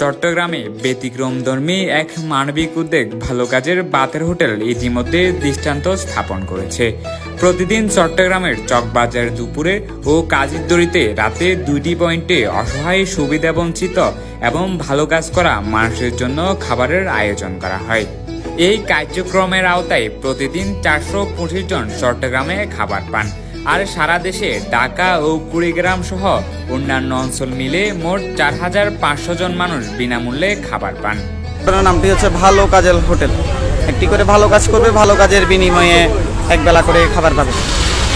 চট্টগ্রামে ব্যতিক্রমধর্মী এক মানবিক উদ্যোগ ভালো কাজের বাতের হোটেল ইতিমধ্যে দৃষ্টান্ত স্থাপন করেছে। প্রতিদিন চট্টগ্রামের চকবাজার দুপুরে ও কাজিরদড়িতে রাতে দুইটি পয়েন্টে অসহায়, সুবিধাবঞ্চিত এবং ভালো কাজ করা মানুষের জন্য খাবারের আয়োজন করা হয়। এই কার্যক্রমের আওতায় প্রতিদিন চারশো পঁচিশ জন চট্টগ্রামে খাবার পান। আর সারা দেশে ঢাকা ও কুড়িগ্রাম সহ অন্যান্য অঞ্চল মিলে মোট চার হাজার পাঁচশো জন মানুষ বিনামূল্যে খাবার পান। নামটি হচ্ছে ভালো কাজের হোটেল। একটি করে ভালো কাজ করবে, ভালো কাজের বিনিময়ে একবেলা করে খাবার পাবে।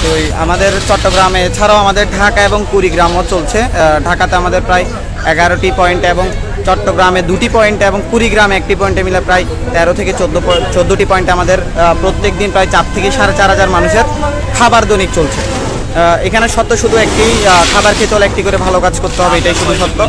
তো আমাদের চট্টগ্রামে এছাড়াও আমাদের ঢাকা এবং কুড়িগ্রামও চলছে। ঢাকাতে আমাদের প্রায় এগারোটি পয়েন্ট এবং চট্টগ্রামে দুটি পয়েন্ট এবং কুড়িগ্রামে একটি পয়েন্টে মিলে প্রায় তেরো থেকে চোদ্দ চোদ্দোটি পয়েন্ট আমাদের প্রত্যেক দিন প্রায় চার থেকে সাড়ে চার হাজার মানুষের খাবার দৈনিক চলছে এখানে সত্য শুধু একটি খাবার খেতে হলে একটি করে ভালো কাজ করতে হবে, এটাই শুধু সত্য।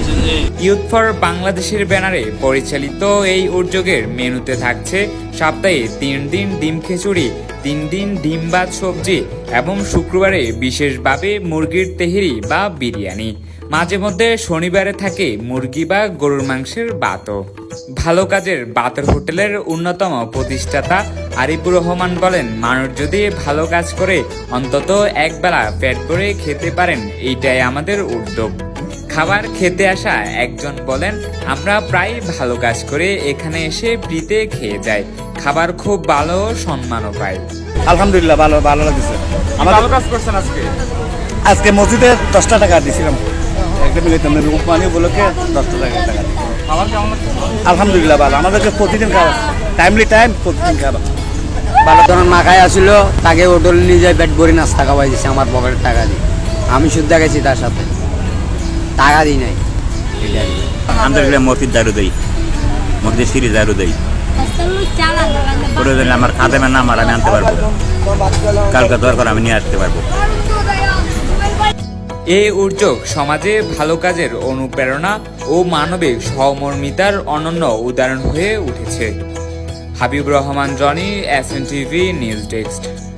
ইউথ ফর বাংলাদেশের ব্যানারে পরিচালিত এই উদ্যোগের মেনুতে থাকছে সপ্তাহে তিন দিন ডিম খিচুড়ি, তিন দিন ডিম ভাত সবজি এবং শুক্রবারে বিশেষভাবে মুরগির তেহেরি বা বিরিয়ানি। মাঝে মধ্যে শনিবারে থাকে মুরগি বা গরুর মাংসের বাতও ভালো কাজের বাতর হোটেলের অন্যতম প্রতিষ্ঠাতা আরিফুর রহমান বলেন মানুষ যদি ভালো কাজ করে অন্তত একবেলা পেট করে খেতে পারেন এইটাই আমাদের উদ্যোগ। খাবার খেতে আসা একজন বলেন আমরা প্রায় ভালো কাজ করে এখানে এসে ফ্রিতে খেয়ে যাই। খাবার খুব ভালো সম্মানও পাই। আলহামদুলিল্লাহ ভালো ভালো লাগছে আমার ভালো কাজ করছেন আজকে? আজকে মসজিদে দশটা টাকা দিয়েছিলাম একটা মিলে তুমি রূপ পানি উপলক্ষে দশটা টাকা টাকা আলহামদুলিল্লাহ ভালো। আমাদেরকে প্রতিদিন খাবার টাইমলি টাইম প্রতিদিন খাবার ভালো ধরনের মাখায় আসছিল তাকে হোটেল নিয়ে যায় পেট ভরি নাস্তা খাওয়াই দিছে আমার পকেটের টাকা দিয়ে আমি শুদ্ধ গেছি তার সাথে। টাকা দিই নাই। দারু দেই। সিঁড়ি দারু দেই। প্রয়োজনে আমার খাদেমের নাম আর আমি আনতে পারব। কালকে দরকার আমি নিয়ে আসতে পারব। এই উদ্যোগ সমাজে ভালো কাজের অনুপ্রেরণা ও মানবিক সহমর্মিতার অনন্য উদাহরণ হয়ে উঠেছে। Habib Rahman Jony S TV news desk